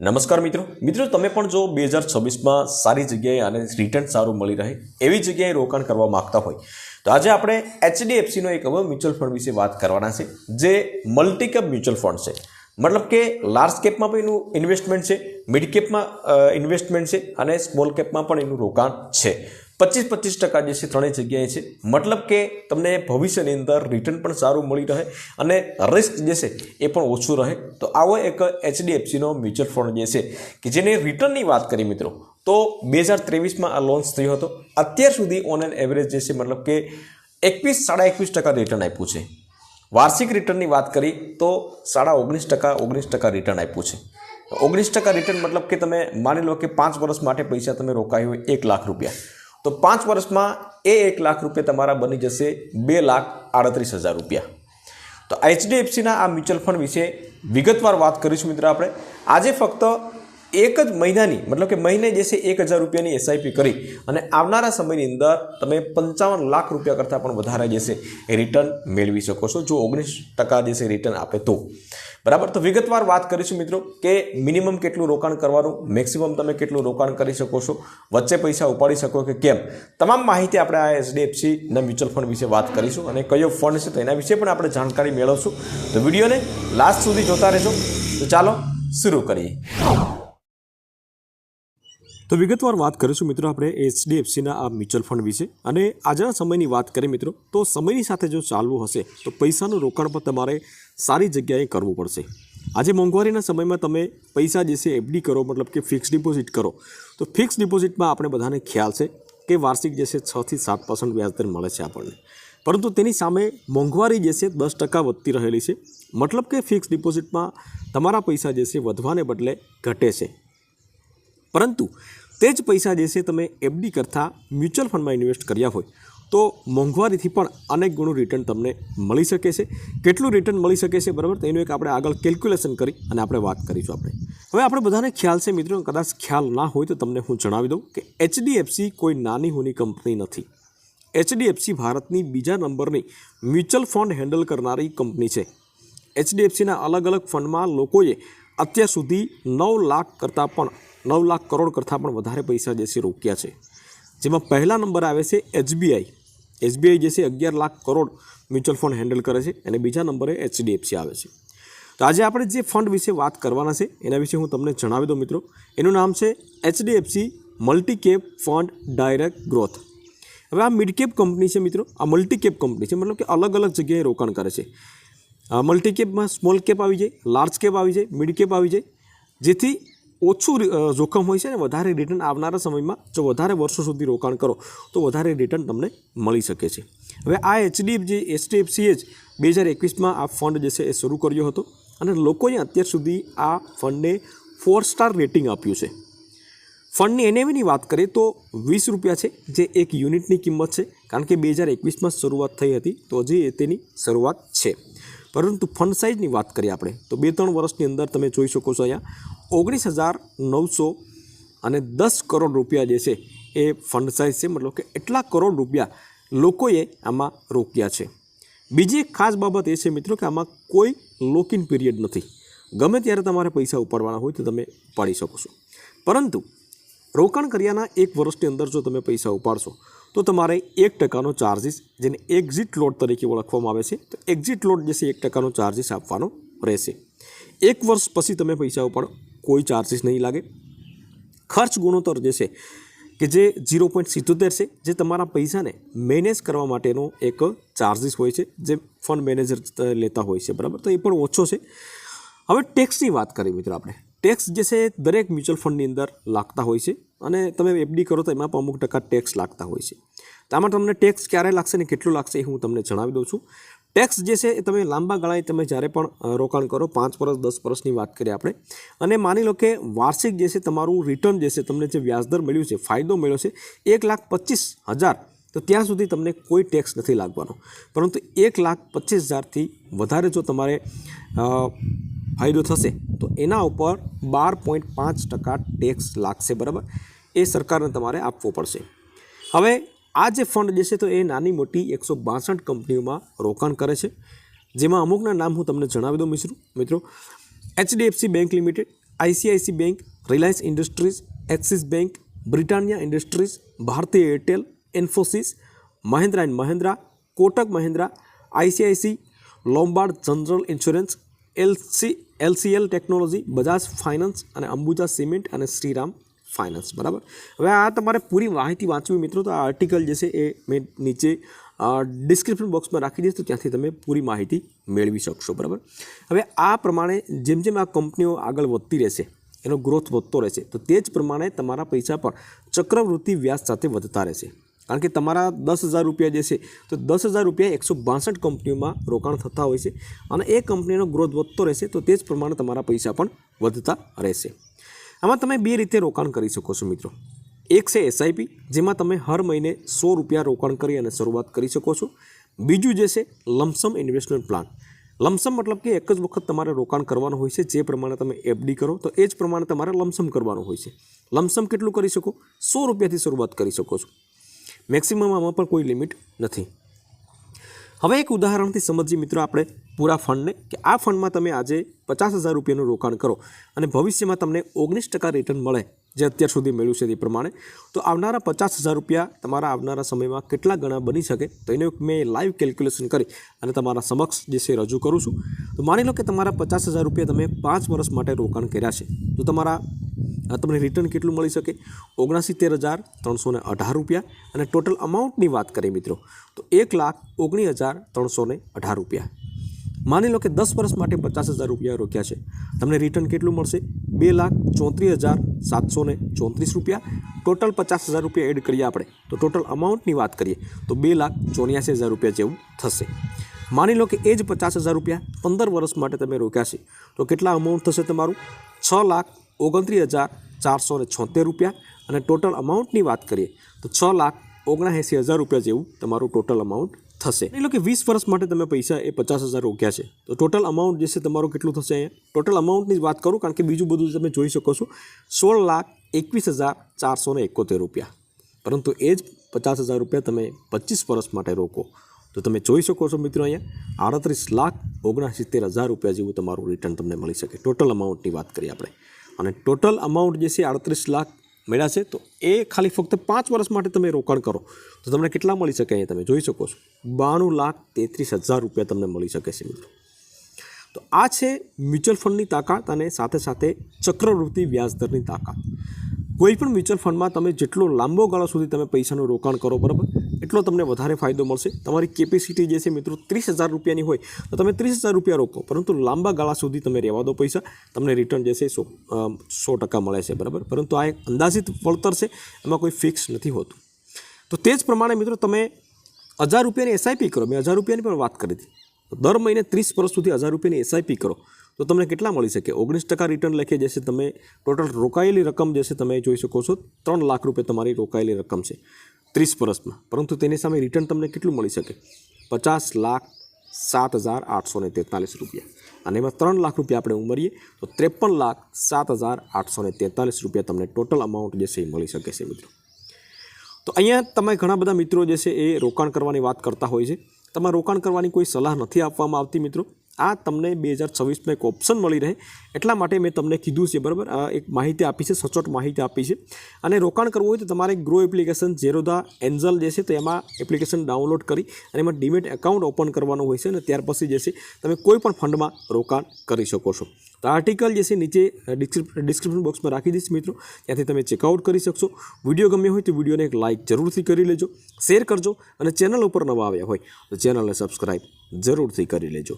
નમસ્કાર મિત્રો. મિત્રો, તમે પણ જો બે હજાર છવ્વીસમાં સારી જગ્યાએ અને રિટર્ન સારું મળી રહે એવી જગ્યાએ રોકાણ કરવા માગતા હોય, તો આજે આપણે એચડીએફસીનો એક હવે મ્યુચ્યુઅલ ફંડ વિશે વાત કરવાના છે, જે મલ્ટી કેપ મ્યુચ્યુઅલ ફંડ છે. મતલબ કે લાર્જ કેપમાં પણ એનું ઇન્વેસ્ટમેન્ટ છે મિડ કેપમાં ઇન્વેસ્ટમેન્ટ છે અને સ્મોલ કેપમાં પણ એનું રોકાણ છે. પચીસ પચીસ ટકા જે છે ત્રણેય જગ્યાએ છે. મતલબ કે તમને ભવિષ્યની અંદર રિટર્ન પણ સારું મળી રહે અને રિસ્ક જે છે એ પણ ઓછું રહે. તો આવો એક એચડીએફસીનો મ્યુચ્યુઅલ ફંડ જે છે કે જેને રિટર્નની વાત કરી મિત્રો. તો બે હજાર ત્રેવીસમાં આ લોન્ચ થયો હતો. અત્યાર સુધી ઓન એન એવરેજ જે છે મતલબ કે એકવીસ, સાડા એકવીસ ટકા રિટર્ન આપ્યું છે. વાર્ષિક રિટર્નની વાત કરી તો સાડા ઓગણીસ ટકા ઓગણીસ ટકા રિટર્ન આપ્યું છે. ઓગણીસ ટકા રિટર્ન મતલબ કે તમે માની લો કે પાંચ વર્ષ માટે પૈસા તમે રોકાયા હોય એક લાખ રૂપિયા. તો પાંચ વર્ષમાં એ એક લાખ રૂપિયા તમારા બની જશે, બે લાખ આડત્રીસ હજાર રૂપિયા. તો એચડીએફસીના આ મ્યુચ્યુઅલ ફંડ વિશે વિગતવાર વાત કરીશું મિત્રો આપણે. આજે ફક્ત એક જ મહિનાની, મતલબ કે મહિને જે છે એક હજાર રૂપિયાની એસઆઈપી કરી અને આવનારા સમયની અંદર તમે પંચાવન લાખ રૂપિયા કરતાં પણ વધારે જે છે એ રિટર્ન મેળવી શકો છો, જો ઓગણીસ ટકા જે છે રિટર્ન આપે તો. બરાબર? તો વિગતવાર વાત કરીશું મિત્રો કે મિનિમમ કેટલું રોકાણ કરવાનું મેક્સિમમ તમે કેટલું રોકાણ કરી શકો છો, વચ્ચે પૈસા ઉપાડી શકો કે કેમ? તમામ માહિતી આપણે આ એચડીએફસીના મ્યુચ્યુઅલ ફંડ વિશે વાત કરીશું અને કયો ફંડ છે તો એના વિશે પણ આપણે જાણકારી મેળવશું. તો વિડીયોને લાસ્ટ સુધી જોતા રહેજો. તો ચાલો, શરૂ કરીએ. તો વિગતવાર વાત કરીશું મિત્રો આપણે એચડીએફસીના આ મ્યુચ્યુઅલ ફંડ વિશે. અને આજના સમયની વાત કરીએ મિત્રો, તો સમયની સાથે જો ચાલવું હશે, તો પૈસાનું રોકાણ પણ તમારે સારી જગ્યાએ કરવું પડશે. આજે મોંઘવારીના સમયમાં તમે પૈસા જે છે, એફડી કરો, મતલબ કે ફિક્સ ડિપોઝિટ કરો, તો ફિક્સ ડિપોઝિટમાં આપણે બધાને ખ્યાલ છે કે વાર્ષિક જે છે છથી સાત પર્સન્ટ વ્યાજદર મળે છે આપણને. પરંતુ તેની સામે મોંઘવારી જે છે, દસ ટકા વધતી રહેલી છે. મતલબ કે ફિક્સ ડિપોઝિટમાં તમારા પૈસા જે છે, વધવાને બદલે ઘટે છે. પરંતુ તે જ પૈસા જે છે તમે એફડી કરતાં મ્યુચ્યુઅલ ફંડમાં ઇન્વેસ્ટ કર્યા હોય, તો મોંઘવારીથી પણ અનેક ગણું રિટર્ન તમને મળી શકે છે. કેટલું રિટર્ન મળી શકે છે બરાબર? તો એનું એક આપણે આગળ કેલ્ક્યુલેશન કરી અને આપણે વાત કરીશું આપણે. હવે આપણે બધાને ખ્યાલ છે મિત્રો, કદાચ ખ્યાલ ના હોય તો તમને હું જણાવી દઉં કે એચડીએફસી કોઈ નાની હોની કંપની નથી. એચડીએફસી ભારતની બીજા નંબરની મ્યુચ્યુઅલ ફંડ હેન્ડલ કરનારી કંપની છે. એચડીએફસીના અલગ અલગ ફંડમાં લોકોએ અત્યાર સુધી નવ લાખ કરતાં પણ નવ લાખ કરોડ કરતાં પણ વધારે પૈસા જે છે રોક્યા છે. જેમાં પહેલા નંબર આવે છે એચબીઆઈ. એસબીઆઈ જે છે અગિયાર lakh crore mutual fund handle કરે છે અને બીજા નંબરે એચડીએફસી આવે છે. તો આજે આપણે જે ફંડ વિશે વાત કરવાના છે એના વિશે હું તમને જણાવી દઉં મિત્રો. એનું નામ છે HDFC multi cap fund direct growth. હવે આ મિડ કેપ કંપની છે મિત્રો. આ મલ્ટી કેપ કંપની છે મતલબ કે અલગ અલગ જગ્યાએ રોકાણ કરે છે. મલ્ટી કેપમાં સ્મોલ કેપ આવી જાય, લાર્જ કેપ આવી જાય, મિડ કેપ આવી જાય. જેથી ઓછું જોખમ હોય છે અને વધારે રિટર્ન આવનારા સમયમાં જો વધારે વર્ષો સુધી રોકાણ કરો, તો વધારે રિટર્ન તમને મળી શકે છે. હવે આ એચડીએફ જે એચડીએફસીએ જ બે હજાર એકવીસમાં આ ફંડ જે છે એ શરૂ કર્યો હતો અને લોકોએ અત્યાર સુધી આ ફંડને ફોર સ્ટાર રેટિંગ આપ્યું છે. ફંડની એનએવીની વાત કરીએ તો વીસ રૂપિયા છે, જે એક યુનિટની કિંમત છે, કારણ કે બે હજાર એકવીસમાં શરૂઆત થઈ હતી, તો હજી તેની શરૂઆત છે. પરંતુ ફંડ સાઇઝની વાત કરીએ આપણે, તો બે ત્રણ વર્ષની અંદર તમે જોઈ શકો છો અહીંયા, ઓગણીસ હજાર નવસો અને દસ કરોડ રૂપિયા જે છે એ ફંડ સાઇઝ છે, મતલબ કે એટલા કરોડ રૂપિયા લોકોએ આમાં રોક્યા છે. બીજી એક ખાસ બાબત એ છે મિત્રો કે આમાં કોઈ લોકિન પીરિયડ નથી. ગમે ત્યારે તમારે પૈસા ઉપાડવાના હોય તો તમે ઉપાડી શકો છો. પરંતુ રોકાણ કર્યાના એક વર્ષની અંદર જો તમે પૈસા ઉપાડશો, તો તમારે એક ટકાનો ચાર્જિસ જેને એક્ઝિટ લોડ તરીકે ઓળખવામાં આવે છે, તો એક્ઝિટ લોડ જે છે એક ટકાનો ચાર્જિસ આપવાનો રહેશે. એક વર્ષ પછી તમે પૈસા ઉપાડો, કોઈ ચાર્જિસ નહીં લાગે. ખર્ચ ગુણોત્તર જે છે કે જે ઝીરો પોઈન્ટ સિત્તોતેર છે, જે તમારા પૈસાને મેનેજ કરવા માટેનો એક ચાર્જિસ હોય છે, જે ફંડ મેનેજર લેતા હોય છે, બરાબર? તો એ પણ ઓછો છે. હવે ટેક્સની વાત કરીએ મિત્રો આપણે. ટેક્સ જે છે દરેક મ્યુચ્યુઅલ ફંડની અંદર લાગતા હોય છે. અને તમે એફડી કરો તો એમાં પણ અમુક ટકા ટેક્સ લાગતા હોય છે. તો આમાં તમને ટેક્સ ક્યારે લાગશે ને કેટલું લાગશે એ હું તમને જણાવી દઉં છું. ટેક્સ જે છે એ તમે લાંબા ગાળાએ તમે જ્યારે પણ રોકાણ કરો, પાંચ વર્ષ, દસ વર્ષની વાત કરીએ આપણે, અને માની લો કે વાર્ષિક જે છે તમારું રિટર્ન જે છે, તમને જે વ્યાજદર મળ્યું છે, ફાયદો મળ્યો છે, એક લાખ પચીસ હજાર, તો ત્યાં સુધી તમને કોઈ ટેક્સ નથી લાગવાનો. પરંતુ એક લાખ પચીસ હજારથી વધારે જો તમારે ફાયદો થશે તો એના ઉપર બાર પોઈન્ટ પાંચ ટકા ટેક્સ લાગશે, બરાબર? એ સરકારને તમારે આપવો પડશે. હવે આ જે ફંડ જે તો એ નાની મોટી એકસો બાસઠ કંપનીઓમાં રોકાણ કરે છે. જેમાં અમુકના નામ હું તમને જણાવી દઉં મિત્રો મિત્રો. HDFC bank limited, ICIC bank, Reliance Industries, Axis bank, Britannia Industries, Bharti Airtel, Infosys, Mahindra and Mahindra, Kotak Mahindra, ICIC, Lombard general insurance LC, LCL technology, Bajaj finance અને અંબુજા સિમેન્ટ અને શ્રીરામ ફાઇનાન્સ, બરાબર? હવે આ તમારે પૂરી માહિતી વાંચવી મિત્રો, તો આ આર્ટિકલ જે છે એ મેં નીચે ડિસ્ક્રિપ્શન બોક્સમાં રાખી દઈશ, તો ત્યાંથી તમે પૂરી માહિતી મેળવી શકશો, બરાબર? હવે આ પ્રમાણે જેમ જેમ આ કંપનીઓ આગળ વધતી રહેશે, એનો ગ્રોથ વધતો રહેશે, તો તે જ પ્રમાણે તમારા પૈસા પણ ચક્રવૃત્તિ વ્યાજ સાથે વધતા રહેશે. કારણ કે તમારા દસ હજાર રૂપિયા જે છે, તો દસ હજાર રૂપિયા એકસો બાસઠ કંપનીઓમાં રોકાણ થતા હોય છે અને એ કંપનીનો ગ્રોથ વધતો રહેશે, તો તે જ પ્રમાણે તમારા પૈસા પણ વધતા રહેશે. આમાં તમે બે રીતે રોકાણ કરી શકો છો મિત્રો. એક છે એસઆઈપી જેમાં તમે હર મહિને સો રૂપિયા રોકાણ કરી અને શરૂઆત કરી શકો છો. બીજું જે છે, લમસમ ઇન્વેસ્ટમેન્ટ પ્લાન. લમસમ મતલબ કે એક જ વખત તમારે રોકાણ કરવાનું હોય છે, જે પ્રમાણે તમે એફડી કરો, તો એ જ પ્રમાણે તમારે લમસમ કરવાનું હોય છે. લમસમ કેટલું કરી શકો? સો રૂપિયાથી શરૂઆત કરી શકો છો. મેક્સિમમ આમાં પણ કોઈ લિમિટ નથી. હવે એક ઉદાહરણથી સમજીએ મિત્રો આપણે પૂરા ફંડને કે આ ફંડમાં તમે આજે પચાસ હજાર રૂપિયાનું રોકાણ કરો અને ભવિષ્યમાં તમને ઓગણીસ ટકા રિટર્ન મળે જે અત્યાર સુધી મળ્યું છે તે પ્રમાણે, તો આવનારા પચાસ હજાર રૂપિયા તમારા આવનારા સમયમાં કેટલા ગણા બની શકે તો એનું મેં લાઈવ કેલ્ક્યુલેશન કરી અને તમારા સમક્ષ જે છે રજૂ કરું છું. તો માની લો કે તમારા પચાસ હજાર રૂપિયા તમે પાંચ વર્ષ માટે રોકાણ કર્યા છે. તો તમારા તમને રિટર્ન કેટલું મળી શકે? ઓગણસિત્તેર હજાર ત્રણસો અઢાર રૂપિયા અને ટોટલ અમાઉન્ટની વાત કરીએ મિત્રો, તો એક લાખ ઓગણીસ હજાર ત્રણસો અઢાર રૂપિયા. માની લો કે દસ વર્ષ માટે પચાસ હજાર રૂપિયા રોક્યા છે. તમને રિટર્ન કેટલું મળશે? બે લાખ ચોત્રીસ હજાર સાતસો ચોત્રીસ રૂપિયા. ટોટલ પચાસ હજાર રૂપિયા એડ કરીએ આપણે, તો ટોટલ અમાઉન્ટની વાત કરીએ, તો બે લાખ ચોર્યાસી હજાર રૂપિયા જેવું થશે. માની લો કે એ જ પચાસ હજાર રૂપિયા પંદર વર્ષ માટે તમે રોક્યા છે, તો કેટલા અમાઉન્ટ થશે તમારું? છ લાખ ઓગણત્રીસ હજાર ચારસો ને છોતેર રૂપિયા. અને ટોટલ અમાઉન્ટની વાત કરીએ તો છ લાખ ઓગણએંસી હજાર રૂપિયા જેવું તમારું ટોટલ અમાઉન્ટ થશે. એટલે કે વીસ વર્ષ માટે તમે પૈસા એ પચાસ હજાર રોક્યા છે. તો ટોટલ અમાઉન્ટ જે છે તમારું કેટલું થશે અહીંયા? ટોટલ અમાઉન્ટની જ વાત કરું કારણ કે બીજું બધું તમે જોઈ શકો છો. સોળ લાખ એકવીસ હજાર ચારસો ને એકોતેર રૂપિયા. પરંતુ એ જ પચાસ હજાર રૂપિયા તમે પચીસ વર્ષ માટે રોકો. તો તમે જોઈ શકો છો મિત્રો અહીંયા આડત્રીસ લાખ ઓગણસિત્તેર હજાર રૂપિયા જેવું તમારું રિટર્ન તમને મળી શકે. ટોટલ અમાઉન્ટની વાત કરીએ આપણે. અને ટોટલ અમાઉન્ટ જે છે આડત્રીસ લાખ મળ્યા છે. તો એ ખાલી ફક્ત પાંચ વર્ષ માટે તમે રોકાણ કરો. તો તમને કેટલા મળી શકે અહીંયા તમે જોઈ શકો છો. બાણું લાખ તેત્રીસ હજાર રૂપિયા તમને મળી શકે છે મિત્રો. તો આ છે મ્યુચ્યુઅલ ફંડની તાકાત અને સાથે સાથે ચક્રવૃત્તિ વ્યાજદરની તાકાત. કોઈ પણ મ્યુચ્યુઅલ ફંડમાં તમે જેટલો લાંબો ગાળો સુધી તમે પૈસાનું રોકાણ કરો, બરાબર? એટલો તમને વધારે ફાયદો મળશે. તમારી કેપેસિટી જે છે મિત્રો ત્રીસ હજાર રૂપિયાની હોય, તો તમે ત્રીસ હજાર રૂપિયા રોકો, પરંતુ લાંબા ગાળા સુધી તમે રહેવા દો પૈસા. તમને રિટર્ન જે છે સો સો ટકા મળે છે, બરાબર? પરંતુ આ એક અંદાજિત વળતર છે, એમાં કોઈ ફિક્સ નથી હોતું. તો તે જ પ્રમાણે મિત્રો તમે હજાર રૂપિયાની એસઆઈપી કરો. મેં હજાર રૂપિયાની પણ વાત કરી હતી. દર મહિને ત્રીસ વર્ષ સુધી હજાર રૂપિયાની એસઆઈપી કરો. તો તમને કેટલા મળી શકે? ઓગણીસ ટકા રિટર્ન લખે જશે તમે ટોટલ રોકાયેલી રકમ જે છે તમે જોઈ શકો છો, ત્રણ લાખ રૂપિયા તમારી રોકાયેલી રકમ છે, ત્રીસ વર્ષમાં. પરંતુ તેની સામે રિટર્ન તમને કેટલું મળી શકે? પચાસ લાખ સાત હજાર આઠસો ને તેતાલીસ રૂપિયા. અને એમાં ત્રણ લાખ રૂપિયા આપણે ઉમરીએ, તો ત્રેપન લાખ સાત હજાર આઠસો ને તેતાલીસ રૂપિયા તમને ટોટલ અમાઉન્ટ જે છે એ મળી શકે છે મિત્રો. તો અહીંયા તમે ઘણા બધા મિત્રો જે છે એ રોકાણ કરવાની વાત કરતા હોય છે. તમારે રોકાણ કરવાની કોઈ સલાહ નથી આપવામાં આવતી મિત્રો. આ તમને બે હજાર છવ્વીસમાં એક ઓપ્શન મળી રહે. એટલા માટે મેં તમને કીધું છે, બરાબર? આ એક માહિતી આપી છે, સચોટ માહિતી આપી છે. અને રોકાણ કરવું હોય તો તમારે ગ્રો એપ્લિકેશન ઝેરોધા એન્જલ જે છે તો એમાં એપ્લિકેશન ડાઉનલોડ કરી અને એમાં ડીમેટ એકાઉન્ટ ઓપન કરવાનું હોય છે અને ત્યાર પછી જે છે તમે કોઈ પણ ફંડમાં રોકાણ કરી શકો છો. તો આર્ટિકલ જે છે નીચે ડિસ્ક્રિપ્શન બોક્સમાં રાખી દઈશ મિત્રો. ત્યાંથી તમે ચેકઆઉટ કરી શકશો. વીડિયો ગમ્યો હોય તો વિડીયોને એક લાઇક જરૂરથી કરી લેજો, શેર કરજો અને ચેનલ ઉપર નવા આવ્યા હોય તો ચેનલને સબસ્ક્રાઈબ જરૂરથી કરી લેજો.